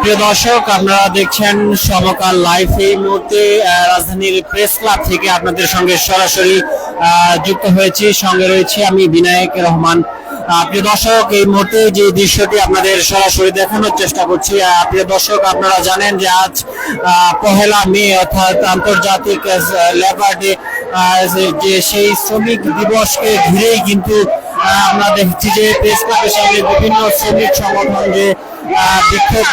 প্রিয় দর্শক, আপনারা দেখছেন সমকাল লাইভ এই মুহূর্তে রাজধানীর প্রেস ক্লাব থেকে আপনাদের সঙ্গে সরাসরি যুক্ত হয়েছি। সঙ্গে রয়েছে আমি বিনায়ক রহমান। প্রিয় দর্শক, এই মুহূর্তে যে দৃশ্যটি আপনাদের সরাসরি দেখানোর চেষ্টা করছি প্রিয় দর্শক, আপনারা জানেন যে আজ পহেলা মে, অর্থাৎ আন্তর্জাতিক লেবার ডে যে সেই শ্রমিক দিবসকে ঘিরেই কিন্তু আমরা দেখছি যে প্রেস ক্লাবের সামনে বিভিন্ন শ্রমিক সংগঠন যে বিক্ষোভ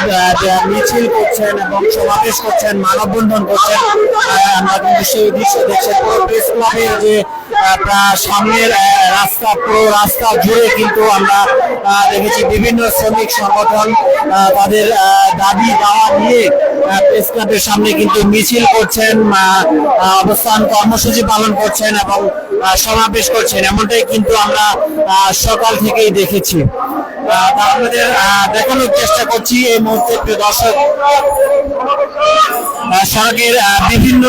মিছিল করছেন এবং সমাবেশ করছেন, মানববন্ধন করছেন আমরা কিন্তু সেই দৃশ্য দেখছেন পুরো প্রেস যে সামনের রাস্তা পুরো রাস্তা জুড়ে কিন্তু আমরা দেখেছি বিভিন্ন শ্রমিক সংগঠন তাদের দাবি দাওয়া নিয়ে প্রেস ক্লাবের সামনে কিন্তু মিছিল করছেন অবস্থান কর্মসূচি পালন করছেন এবং সমাবেশ করছেন। এমনটাই কিন্তু আমরা সকাল থেকেই দেখেছি। আপনাদের দেখানোর চেষ্টা করছি এই মুহূর্তে, প্রিয় দর্শক। সড়কের বিভিন্ন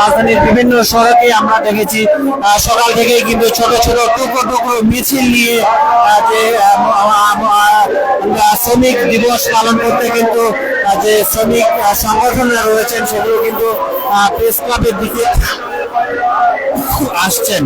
রাজধানীর বিভিন্ন সড়কে আমরা দেখেছি সকাল থেকে কিন্তু ছোট ছোট টুকরো টুকরো মিছিল নিয়ে যে শ্রমিক দিবস পালন করতে কিন্তু যে শ্রমিক সংগঠনরা রয়েছেন, সেগুলো কিন্তু প্রেস ক্লাবের দিকে আসছেন।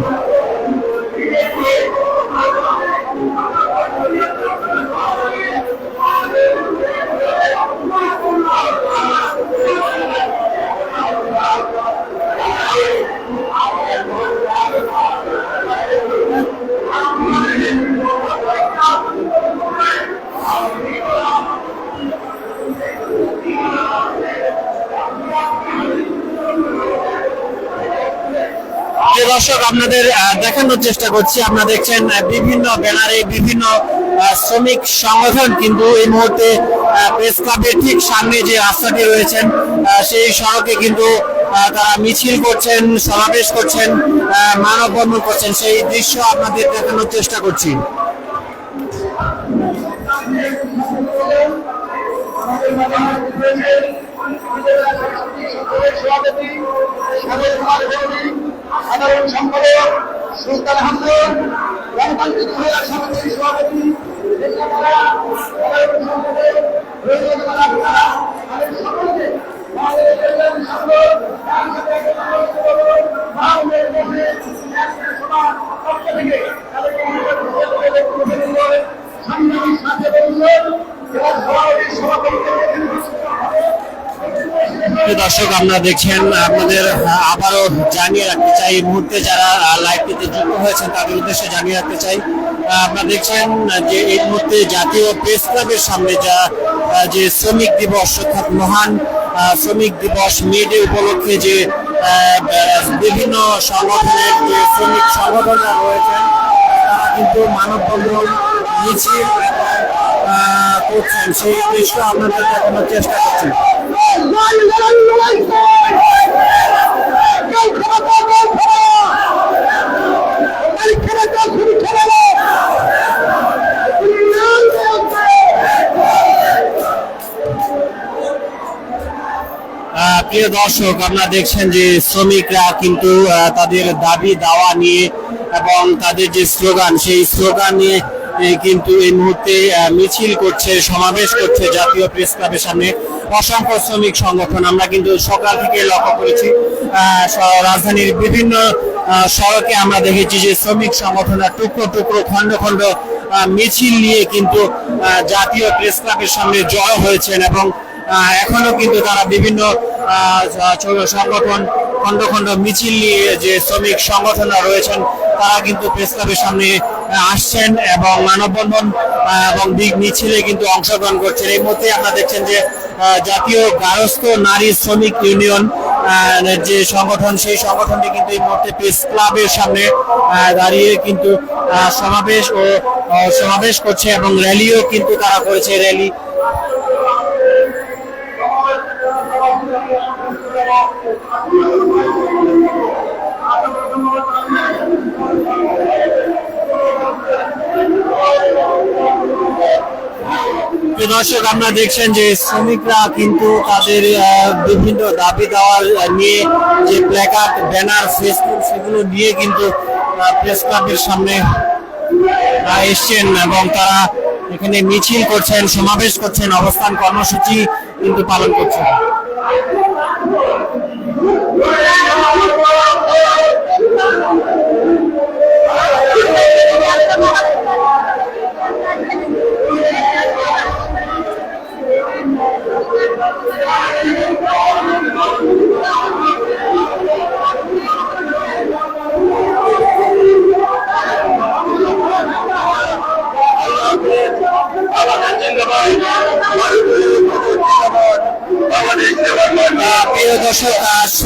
আপনাদের দেখানোর চেষ্টা করছি। আপনারা দেখছেন বিভিন্ন ব্যানারে বিভিন্ন শ্রমিক সংগঠন কিন্তু এই মুহূর্তে প্রেস ক্লাবের ঠিক সামনে যে রাস্তাটি রয়েছেন সেই সড়কে কিন্তু তারা মিছিল করছেন, সমাবেশ করছেন মানববন্ধন করছেন। সেই দৃশ্য আপনাদের দেখানোর চেষ্টা করছি। সাধারণ সম্পাদক সুলতান আহমদ গণতান্ত্রিক মহিলা সমিতির সভাপতি সম্পাদক দর্শক, আপনারা দেখছেন, আপনাদের আবারও জানিয়ে রাখতে চাই, এই মুহূর্তে যারা লাইভটিতে যুক্ত হয়েছেন, তাদের উদ্দেশ্যে জানিয়ে রাখতে চাই, আপনারা দেখছেন যে এই মুহূর্তে জাতীয় প্রেস ক্লাবের সামনে যা, যে শ্রমিক দিবস, অর্থাৎ মহান শ্রমিক দিবস মে ডে উপলক্ষে যে বিভিন্ন সংগঠনের যে শ্রমিক সংগঠনরা রয়েছেন, তারা কিন্তু মানববন্ধন মিছিল করছেন। সেই দৃশ্য আপনাদের দেখানোর চেষ্টা করছি। প্রিয় দর্শক, আপনারা দেখছেন যে শ্রমিকরা কিন্তু তাদের দাবি দাওয়া নিয়ে এবং তাদের যে স্লোগান, সেই স্লোগান নিয়ে কিন্তু এই মুহূর্তে মিছিল করছে, সমাবেশ করছে জাতীয় প্রেস ক্লাবের সামনে অসংখ্য শ্রমিক সংগঠন। আমরা কিন্তু সকাল থেকে লক্ষ্য করেছি রাজধানীর বিভিন্ন সড়কে আমরা দেখেছি যে শ্রমিক সংগঠনরা টুকরো টুকরো, খণ্ড খণ্ড মিছিল নিয়ে কিন্তু জাতীয় প্রেস ক্লাবের সামনে জড়ো হয়েছেন এবং এখনও কিন্তু তারা বিভিন্ন সংগঠন খণ্ড খন্ড মিছিল নিয়ে যে শ্রমিক সংগঠনরা রয়েছেন, তারা কিন্তু প্রেস ক্লাবের সামনে আসছেন এবং মানববন্ধন এবং দিক মিছিলে কিন্তু অংশগ্রহণ করছেন। এই মুহূর্তে আপনারা দেখছেন যে জাতীয় গারস্থ নারী শ্রমিক ইউনিয়ন যে সংগঠন, সেই সংগঠনটি কিন্তু এই মুহূর্তে প্রেস ক্লাবের সামনে দাঁড়িয়ে কিন্তু সমাবেশ ও সমাবেশ করছে এবং র্যালিও কিন্তু তারা করেছে। র্যালি দর্শক, আপনারা দেখছেন যে শ্রমিকরা কিন্তু তাদের বিভিন্ন দাবি দেওয়ার নিয়ে যে প্ল্যাকার্ড ব্যানার ফেসবুক সেগুলো নিয়ে কিন্তু প্রেস ক্লাবের সামনে এসছেন এবং তারা এখানে মিছিল করছেন, সমাবেশ করছেন, অবস্থান কর্মসূচি কিন্তু পালন করছেন।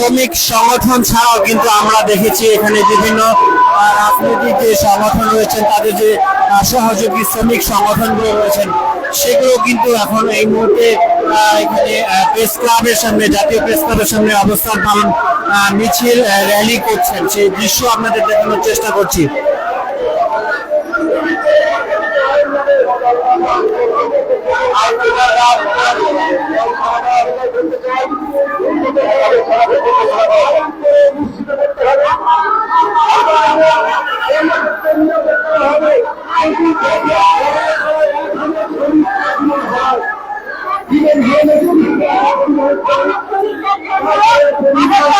শ্রমিক সংগঠন ছাড়াও কিন্তু আমরা দেখেছি এখানে বিভিন্ন রাজনৈতিক যে সংগঠন রয়েছেন, তাদের যে সহযোগী শ্রমিক সংগঠনগুলো রয়েছেন, সেগুলো কিন্তু এখন এই মুহূর্তে এখানে প্রেস ক্লাবের সামনে, জাতীয় প্রেস ক্লাবের সামনে অবস্থান পালন মিছিল র্যালি করছেন। সেই দৃশ্য আপনাদের দেখানোর চেষ্টা করছি।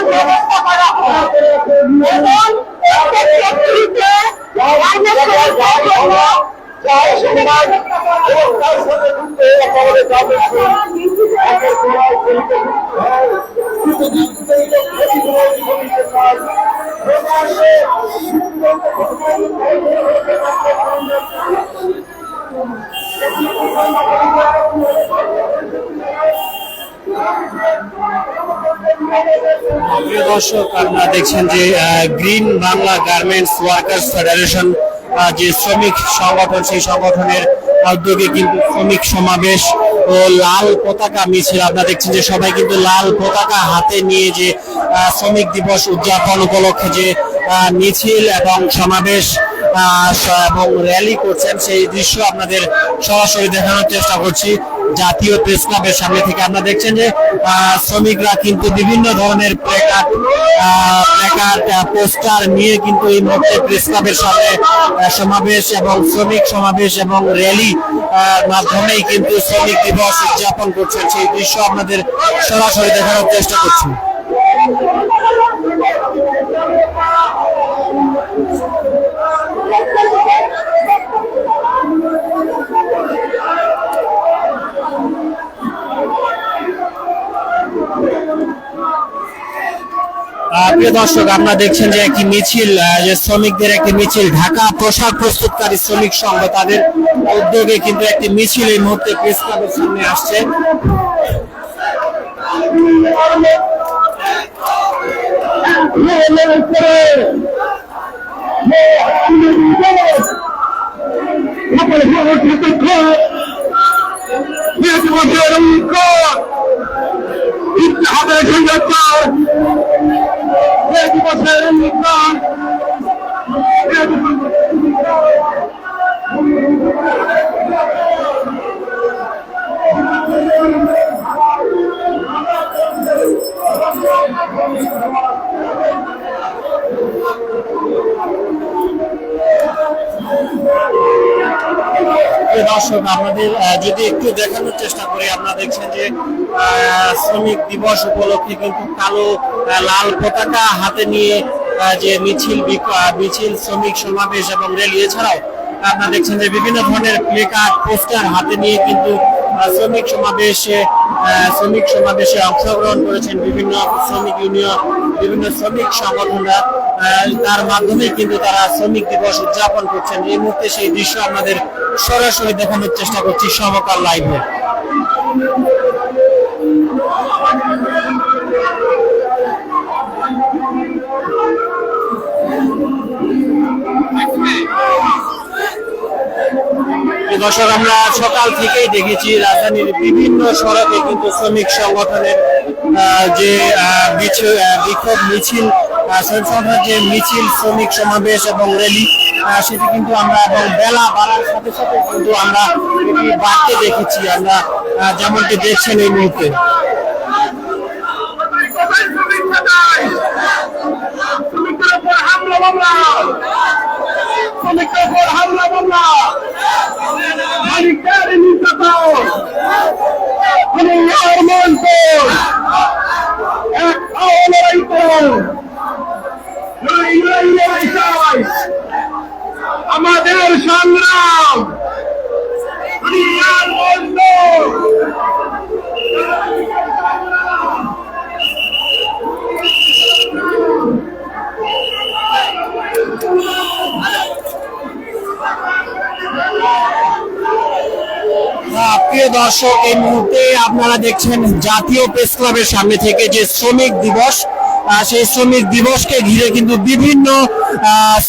ব্যবস্থা করা দর্শক আপনারা দেখছেন যে green Bangla garments workers federation যে শ্রমিক সংগঠন, সেই সংগঠনের উদ্যোগে কিন্তু শ্রমিক সমাবেশ ও লাল পতাকা মিছিল। আপনারা দেখছেন যে সবাই কিন্তু লাল পতাকা হাতে নিয়ে যে শ্রমিক দিবস উদযাপন উপলক্ষে যে মিছিল এবং সমাবেশ এবং র্যালি করছেন, সেই দৃশ্য আপনাদের সরাসরি দেখানোর চেষ্টা করছি। জাতীয় প্রেস ক্লাবের সামনে থেকে আপনারা দেখছেন যে শ্রমিকরা কিন্তু বিভিন্ন ধরনের প্লেকার্ড প্লেকার্ড পোস্টার নিয়ে কিন্তু এই মুহূর্তে প্রেস ক্লাবের সামনে সমাবেশ এবং শ্রমিক সমাবেশ এবং র্যালি মাধ্যমেই কিন্তু শ্রমিক দিবস উদযাপন করছে সেই দৃশ্য আপনাদের সরাসরি দেখানোর চেষ্টা করছি। প্রিয় দর্শক, আপনারা দেখছেন যে একটি মিছিল যে শ্রমিকদের একটি মিছিল, ঢাকা পোশাক প্রস্তুতকারী শ্রমিক সংঘ, তাদের উদ্যোগে কিন্তু একটি মিছিল এই মুহূর্তে প্রেস ক্লাবের সামনে আসছে। ইতিহাদের বছরের দর্শক, আপনাদের যদি একটু দেখানোর চেষ্টা করি, আপনারা দেখছেন যে শ্রমিক দিবস উপলক্ষে কিন্তু কালো লাল পতাকা হাতে নিয়ে যে মিছিল মিছিল, শ্রমিক সমাবেশ এবং র্যালি। এছাড়াও আপনারা দেখছেন যে বিভিন্ন ধরনের প্লে কার্ড পোস্টার হাতে নিয়ে কিন্তু শ্রমিক সমাবেশে শ্রমিক সমাবেশে অংশগ্রহণ করেছেন বিভিন্ন শ্রমিক ইউনিয়ন, বিভিন্ন শ্রমিক সংগঠনরা। তার মাধ্যমে কিন্তু তারা শ্রমিক দিবস উদযাপন করছেন। এই মুহূর্তে সেই দৃশ্য আমাদের সরাসরি দেখানোর চেষ্টা করছি সমকাল লাইভে। দর্শক, আমরা সকাল থেকেই দেখেছি রাজধানীর বিভিন্ন সড়কে কিন্তু শ্রমিক সংগঠনের যে বিক্ষোভ মিছিল যে মিছিল, শ্রমিক সমাবেশ এবং র্যালি সেটি কিন্তু আমরা এবং বেলা বাড়ার সাথে সাথে কিন্তু আমরা এটি বাড়তে দেখেছি। আমরা যেমনটি দেখছেন এই মুহূর্তে। উপর হামলা মামলা উপর হামলা মামলা নির্যাতন লড়াই লড়াই লড়াই চাই আমাদের সংগ্রাম মঞ্চ আহ, প্রিয় দর্শক, এই মুহূর্তে আপনারা দেখছেন জাতীয় প্রেস ক্লাবের সামনে থেকে যে শ্রমিক দিবস সেই শ্রমিক দিবসকে ঘিরে কিন্তু বিভিন্ন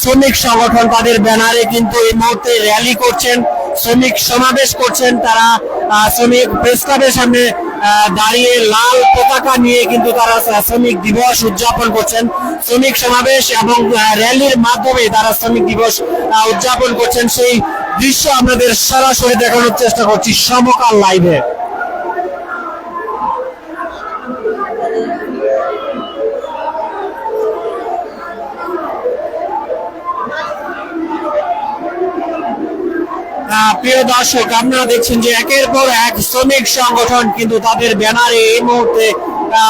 শ্রমিক সংগঠন তাদের ব্যানারে কিন্তু এই মুহূর্তে র্যালি করছেন, শ্রমিক সমাবেশ করছেন তারা শ্রমিক প্রেস ক্লাবের সামনে দাঁড়িয়ে লাল পতাকা নিয়ে কিন্তু তারা শ্রমিক দিবস উদযাপন করছেন। শ্রমিক সমাবেশ এবং র্যালির মাধ্যমে তারা শ্রমিক দিবস উদযাপন করছেন। সেই দৃশ্য আপনাদের সরাসরি দেখানোর চেষ্টা করছি সমকাল লাইভে। প্রিয় দর্শক, আপনারা দেখছেন যে একের পর এক শ্রমিক সংগঠন কিন্তু তাদের ব্যানারে এই মুহূর্তে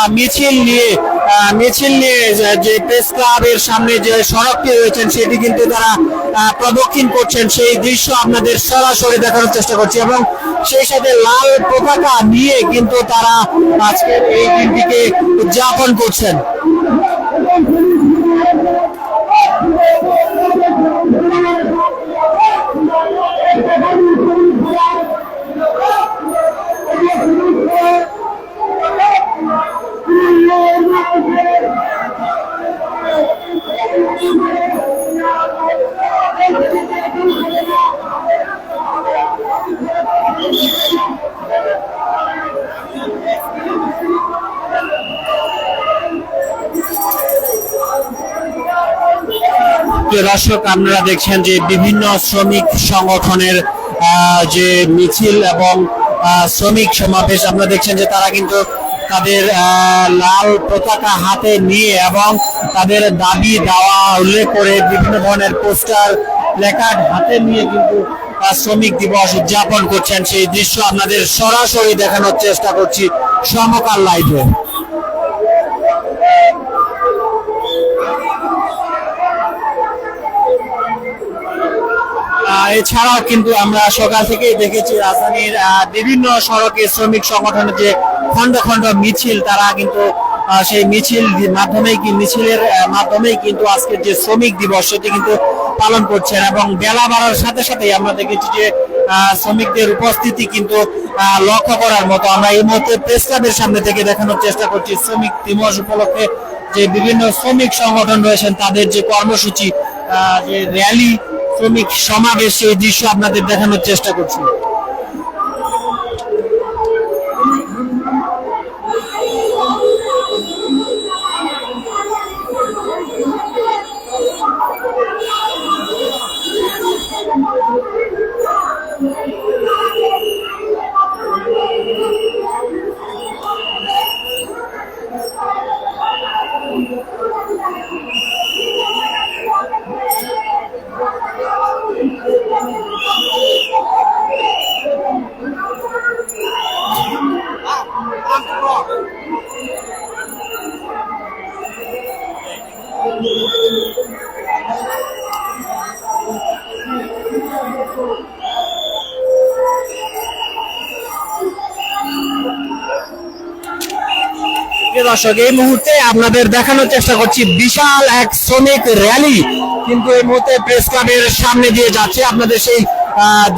মিছিল নিয়ে মিছিল নিয়ে যে- প্রেস ক্লাবের সামনে যে সড়কটি রয়েছেন, সেটি কিন্তু তারা প্রদক্ষিণ করছেন, সেই দৃশ্য আপনাদের সরাসরি দেখানোর চেষ্টা করছি এবং সেই সাথে লাল পতাকা নিয়ে কিন্তু তারা আজকের এই দিনটিকে উদযাপন করছেন। প্রিয় দর্শক, আপনারা দেখছেন যে বিভিন্ন শ্রমিক সংগঠনের যে মিছিল এবং শ্রমিক সমাবেশ, আপনারা দেখছেন যে তারা কিন্তু তাদের লাল পতাকা হাতে নিয়ে এবং তাদের দাবি দাওয়া, উল্লেখ করে বিভিন্ন ধরনের পোস্টার, প্ল্যাকার্ড হাতে নিয়ে কিন্তু শ্রমিক দিবস উদযাপন করছেন। সেই দৃশ্য আপনাদের সরাসরি দেখানোর চেষ্টা করছি সমকাল লাইভে। এছাড়াও কিন্তু আমরা সকাল থেকেই দেখেছি রাজধানীর বিভিন্ন সড়কে শ্রমিক সংগঠনের যে খন্ড খন্ড মিছিল, তারা কিন্তু সেই মিছিল মাধ্যমেই কি, মিছিলের মাধ্যমেই কিন্তু আজকের যে শ্রমিক দিবস, সেটি কিন্তু পালন করছেন এবং বেলা বাড়ার সাথে সাথেই আমরা দেখেছি যে শ্রমিকদের উপস্থিতি কিন্তু লক্ষ্য করার মতো। আমরা এই মুহূর্তে প্রেস ক্লাবের সামনে থেকে দেখানোর চেষ্টা করছি, শ্রমিক দিবস উপলক্ষে যে বিভিন্ন শ্রমিক সংগঠন রয়েছেন, তাদের যে কর্মসূচি যে র্যালি শ্রমিক সমাবেশ এই দৃশ্য আপনাদের দেখানোর চেষ্টা করছি। দর্শক, এই মুহূর্তে আপনাদের দেখানোর চেষ্টা করছি বিশাল এক শ্রমিক র্যালি। কিন্তু এই মুহূর্তে প্রেস ক্লাবের সামনে দিয়ে যাচ্ছে আপনাদের সেই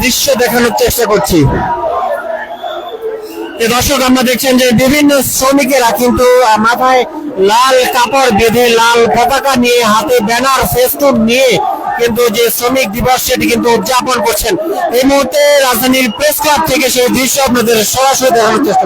দৃশ্য দেখানোর চেষ্টা করছি। দর্শক, আমরা দেখছেন যে বিভিন্ন শ্রমিকেরা কিন্তু মাথায় লাল কাপড় বেঁধে লাল পতাকা নিয়ে, হাতে ব্যানার, ফেস্টুন নিয়ে কিন্তু যে শ্রমিক দিবস, সেটি কিন্তু উদযাপন করছেন। এই মুহূর্তে রাজধানীর প্রেস ক্লাব থেকে সেই দৃশ্য আপনাদের সরাসরি দেখানোর চেষ্টা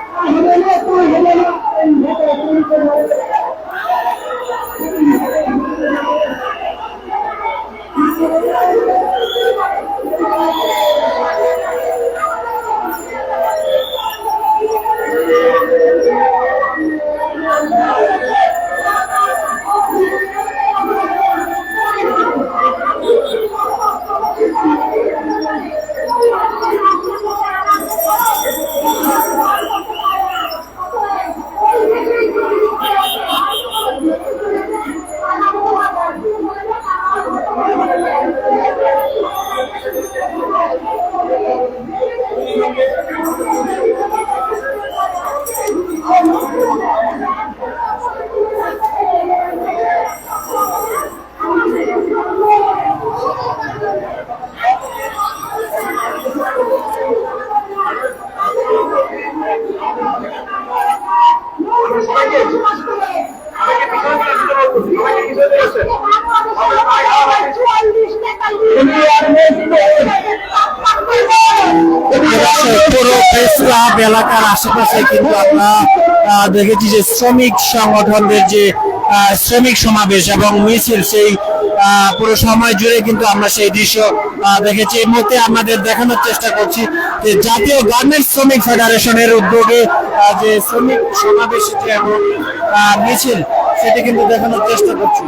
পুরো এলাকার আশেপাশে কিন্তু আমরা দেখেছি যে শ্রমিক সংগঠনদের যে শ্রমিক সমাবেশ এবং মিছিল, সেই পুরো সময় জুড়ে কিন্তু আমরা সেই দৃশ্য দেখেছি। এই মুহূর্তে আমাদের দেখানোর চেষ্টা করছি যে জাতীয় গার্মেন্টস শ্রমিক ফেডারেশনের উদ্যোগে যে শ্রমিক সমাবেশ এবং মিছিল সেটি কিন্তু দেখানোর চেষ্টা করছি।